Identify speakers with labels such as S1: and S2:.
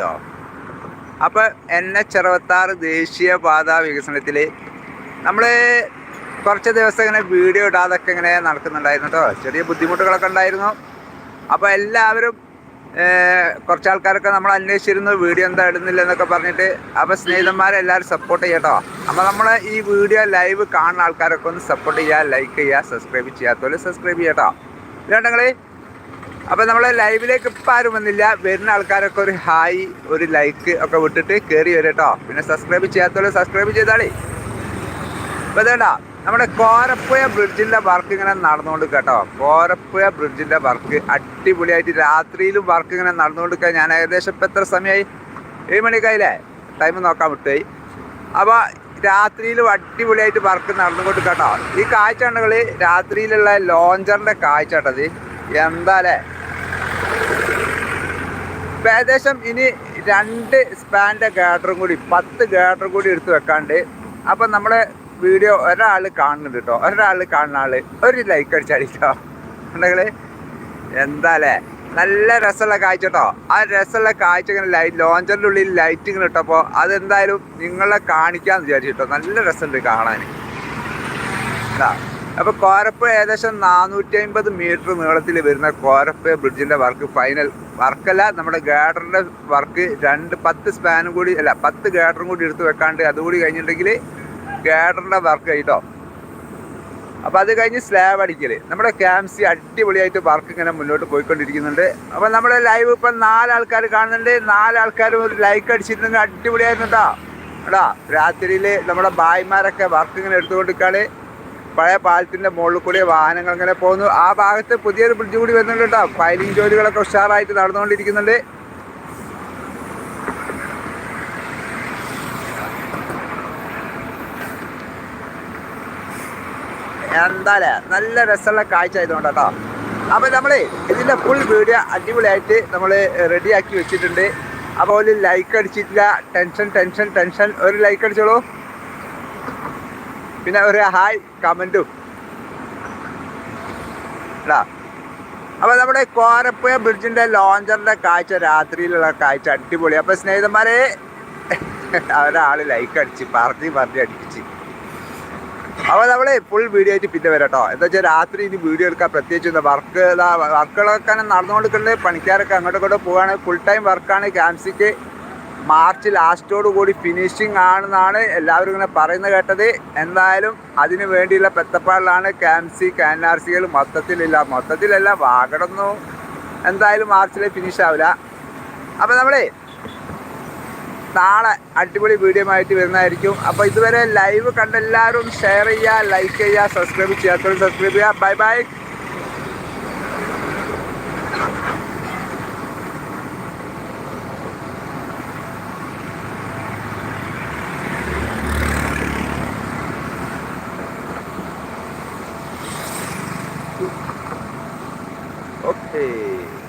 S1: കേട്ടോ. അപ്പോൾ N H അറുപത്താറ് ദേശീയപാത വികസനത്തിൽ നമ്മൾ കുറച്ച് ദിവസം ഇങ്ങനെ വീഡിയോ ഇടാതൊക്കെ ഇങ്ങനെ നടക്കുന്നുണ്ടായിരുന്നു കേട്ടോ. ചെറിയ ബുദ്ധിമുട്ടുകളൊക്കെ ഉണ്ടായിരുന്നു. അപ്പോൾ എല്ലാവരും കുറച്ച് ആൾക്കാരൊക്കെ നമ്മൾ അന്വേഷിച്ചിരുന്നു വീഡിയോ എന്താ ഇടുന്നില്ല എന്നൊക്കെ പറഞ്ഞിട്ട്. അപ്പോൾ സ്നേഹിതന്മാരെല്ലാവരും സപ്പോർട്ട് ചെയ്യട്ടോ അപ്പോൾ നമ്മൾ ഈ വീഡിയോ ലൈവ് കാണുന്ന ആൾക്കാരൊക്കെ ഒന്ന് സപ്പോർട്ട് ചെയ്യുക ലൈക്ക് ചെയ്യുക സബ്സ്ക്രൈബ് ചെയ്യാത്തവർ സബ്സ്ക്രൈബ് ചെയ്യട്ടോ ഇല്ലാണ്ടെങ്കിൽ അപ്പോൾ നമ്മൾ ലൈവിലേക്ക് ഇപ്പം ആരും വന്നില്ല. വരുന്ന ആൾക്കാരൊക്കെ ഒരു ഹായ് ഒരു ലൈക്ക് ഒക്കെ വിട്ടിട്ട് കയറി വരും കേട്ടോ പിന്നെ സബ്സ്ക്രൈബ് ചെയ്യാത്തവരെ സബ്സ്ക്രൈബ് ചെയ്താളേ. അപ്പോൾ അതേണ്ട നമ്മുടെ കോരപ്പുഴ ബ്രിഡ്ജിന്റെ വർക്ക് ഇങ്ങനെ നടന്നുകൊണ്ട് കേട്ടോ കോരപ്പുഴ ബ്രിഡ്ജിന്റെ വർക്ക് അടിപൊളിയായിട്ട് രാത്രിയിലും വർക്ക് ഇങ്ങനെ നടന്നുകൊണ്ട് ഞാൻ ഏകദേശം ഇപ്പം എത്ര സമയമായി? ഏഴ് മണിക്കായില്ലേ ടൈം നോക്കാൻ വിട്ടുപോയി. അപ്പോൾ രാത്രിയിലും അടിപൊളിയായിട്ട് വർക്ക് നടന്നുകൊണ്ട് കേട്ടോ ഈ കാഴ്ച ഉണ്ടെങ്കിൽ രാത്രിയിലുള്ള ലോഞ്ചറിന്റെ കാഴ്ച കേട്ടത് എന്താല്ലേ ഇപ്പം ഏകദേശം ഇനി രണ്ട് സ്പാന്റെ ഗാഡറും കൂടി പത്ത് ഗാഡറും കൂടി എടുത്ത് വെക്കാണ്ട് അപ്പം നമ്മൾ വീഡിയോ ഒരാൾ കാണുന്നുണ്ട് കേട്ടോ ഒരാൾ കാണുന്ന ആൾ ഒരു ലൈക്ക് അടിച്ചാൽ കേട്ടോ ഉണ്ടെങ്കിൽ എന്താല്ലേ നല്ല രസമുള്ള കാഴ്ച കേട്ടോ ആ രസമുള്ള കാഴ്ച ഇങ്ങനെ ലൈറ്റ് ലോഞ്ചറിന്റെ ഉള്ളിൽ ലൈറ്റ് ഇട്ടപ്പോൾ അതെന്തായാലും നിങ്ങളെ കാണിക്കാമെന്ന് വിചാരിച്ചു കേട്ടോ നല്ല രസമുണ്ട് കാണാൻ. ഇതാ. അപ്പൊ കോരപ്പുഴ ഏകദേശം നാനൂറ്റി അമ്പത് മീറ്റർ നീളത്തിൽ വരുന്ന കോരപ്പുഴ ബ്രിഡ്ജിന്റെ വർക്ക് ഫൈനൽ വർക്കല്ല നമ്മുടെ ഗാഡറിന്റെ വർക്ക് രണ്ട് പത്ത് സ്പാനും കൂടി അല്ല പത്ത് ഗാഡറും കൂടി എടുത്ത് വെക്കാണ്ട് അതുകൂടി കഴിഞ്ഞിട്ടുണ്ടെങ്കിൽ ഗാഡറിന്റെ വർക്ക് കഴിട്ടോ അപ്പോൾ അത് കഴിഞ്ഞ് സ്ലാബ് അടിക്കൽ നമ്മുടെ ക്യാംസി അടിപൊളിയായിട്ട് വർക്ക് ഇങ്ങനെ മുന്നോട്ട് പോയിക്കൊണ്ടിരിക്കുന്നുണ്ട്. അപ്പോൾ നമ്മുടെ ലൈവ് ഇപ്പൊ നാലാൾക്കാർ കാണുന്നുണ്ട്. നാലാൾക്കാരും ഒരു ലൈക്ക് അടിച്ചിരുന്നെങ്കിൽ അടിപൊളിയായിരുന്നു കേട്ടോ രാത്രിയിൽ നമ്മുടെ ബായിമാരൊക്കെ വർക്ക് ഇങ്ങനെ എടുത്തുകൊണ്ടിരിക്കാണ്. പഴയ പാലത്തിന്റെ മുകളിൽ കൂടി വാഹനങ്ങൾ ഇങ്ങനെ പോകുന്നു. ആ ഭാഗത്ത് പുതിയൊരു ബ്രിഡ്ജ് കൂടി വരുന്നുണ്ട് കേട്ടോ. ഫയലിംഗ് ജോലികളൊക്കെ ഉഷാറായിട്ട് നടന്നുകൊണ്ടിരിക്കുന്നുണ്ട്. എന്താലേ നല്ല രസമുള്ള കാഴ്ച ആയതുകൊണ്ട് കേട്ടോ. അപ്പോൾ നമ്മൾ ഇതിന്റെ ഫുൾ വീഡിയോ അടിപൊളിയായിട്ട് നമ്മൾ റെഡിയാക്കി വെച്ചിട്ടുണ്ട്. അപ്പോൾ ഒരു ലൈക്ക് അടിച്ചിട്ടില്ല. Tension tension tension. ഒരു ലൈക്ക് അടിച്ചോളൂ. പിന്നെ ഒരു ഹായ് കമന്റും ഇടാ അപ്പോൾ നമ്മുടെ കോരപ്പുഴ ബ്രിഡ്ജിന്റെ ലോഞ്ചറിന്റെ കാഴ്ച രാത്രിയിലുള്ള കാഴ്ച അടിപൊളി. അപ്പോൾ സ്നേഹിതന്മാരെ ഒരാൾ ലൈക്ക് അടിച്ച് പറഞ്ഞ് പറഞ്ഞ് അടിപ്പിച്ച്. അപ്പോൾ നമ്മൾ ഫുൾ വീഡിയോ ആയിട്ട് പിന്നെ വരാം കേട്ടോ എന്താ വെച്ചാൽ രാത്രി ഇനി വീഡിയോ എടുക്കാൻ പ്രത്യേകിച്ച് വർക്ക് വർക്കുകളൊക്കെ നടന്നുകൊണ്ടിരിക്കുന്നത് പണിക്കാരൊക്കെ അങ്ങോട്ടും ഇങ്ങോട്ടും പോവാണ്. ഫുൾ ടൈം വർക്കാണ് ക്യാൻസിക്ക് മാർച്ച് ലാസ്റ്റോടുകൂടി ഫിനിഷിംഗ് ആണെന്നാണ് എല്ലാവരും ഇങ്ങനെ പറയുന്നത് കേട്ടത്. എന്തായാലും അതിനു വേണ്ടിയുള്ള പെത്തപ്പാടിലാണ് ക്യാൻസി കാൻ ആർ സികൾ മൊത്തത്തിലില്ല. മൊത്തത്തിലല്ല വാഗടൊന്നും എന്തായാലും മാർച്ചിൽ ഫിനിഷ് ആവില്ല. അപ്പോൾ നമ്മളേ നാളെ അടിപൊളി വീഡിയോ ആയിട്ട് വരുന്നതായിരിക്കും. അപ്പോൾ ഇതുവരെ ലൈവ് കണ്ട എല്ലാവരും ഷെയർ ചെയ്യുക ലൈക്ക് ചെയ്യുക സബ്സ്ക്രൈബ് ചെയ്യാത്തവർ സബ്സ്ക്രൈബ് ചെയ്യുക. Bye bye Ok.